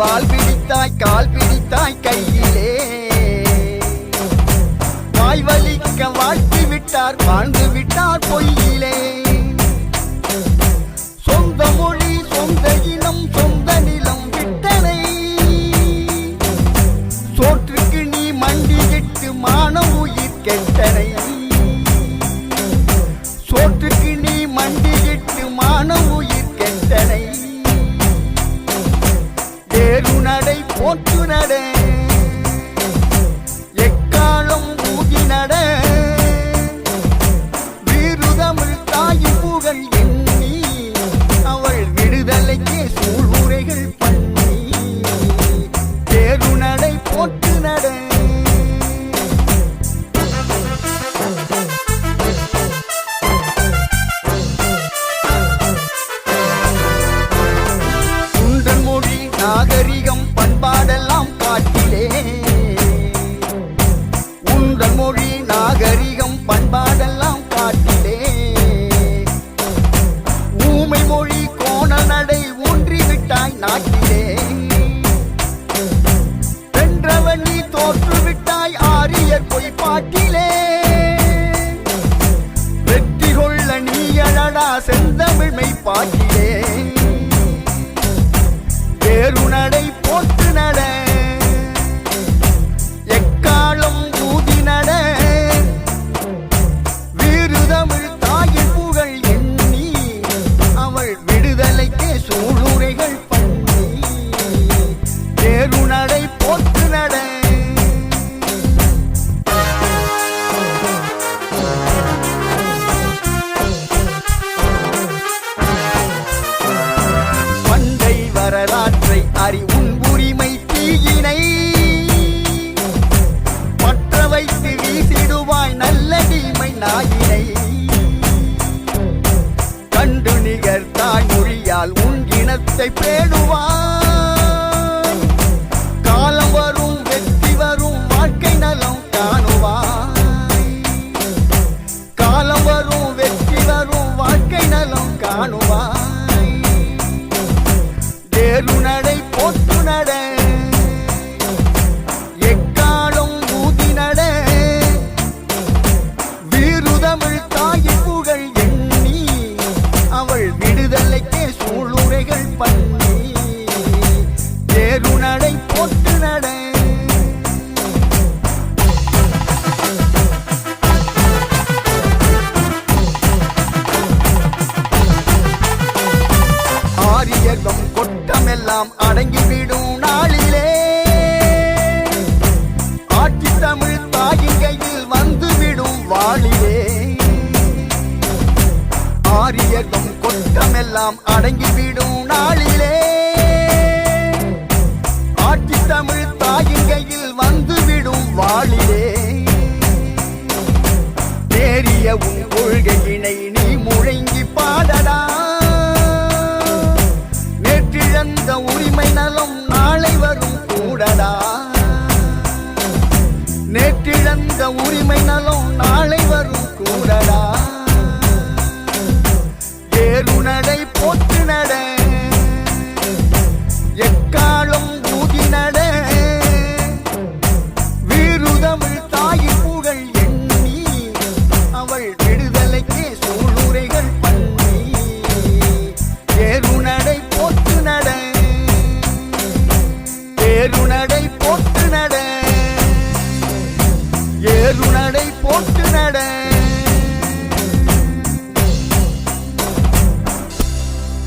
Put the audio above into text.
வால் பிடித்தாய் கால் பிடித்தாய் கையிலே. வாய் வலிக்க வாழ்த்தி விட்டார் வாழ்ந்து விட்டார் பொய்யிலே. சொந்த மொழி சொந்த இனம் சொந்த நிலம் விட்டனை. சோற்றுக்கு நீ மண்டியிட்டு மான உயிர் கெட்டனை. சோற்றுக்கு நீ மண்டியிட்டு மான உயிர் ஏறு நடை நாகரிகம் பண்பாடெல்லாம் பாட்டிலே உண்ட மொழி நாகரிகம் பண்பாடெல்லாம் காட்டிலே. ஊமை மொழி கோண நடை ஊன்றிவிட்டாய் நாட்டிலே. வென்றவன் தோற்றுவிட்டாய் ஆரியர் பொய் பாட்டிலே வெற்றி கொள்ள நீ செந்தமிழ்மை பாட்டிலே வேறு போ உன் இனத்தை பேணுவான். கொட்டமெல்லாம் அடங்கிவிடும் நாளிலே. ஆட்சி தமிழ் தாயின் கையில் வந்துவிடும் வாளிலே. ஆரியகம் கொட்டமெல்லாம் அடங்கிவிடும் நாளிலே. ஆட்சி தமிழ் தாயின் கையில் வந்துவிடும் வாளிலே. நேரிய உன் கொள்கையினை நீ முழங்கி நேற்றிழந்த உரிமை நலம் நாளை வரும் கூடடா. ஏறு நடை போட்டு நடை போட்டு நடை போட்டு நட.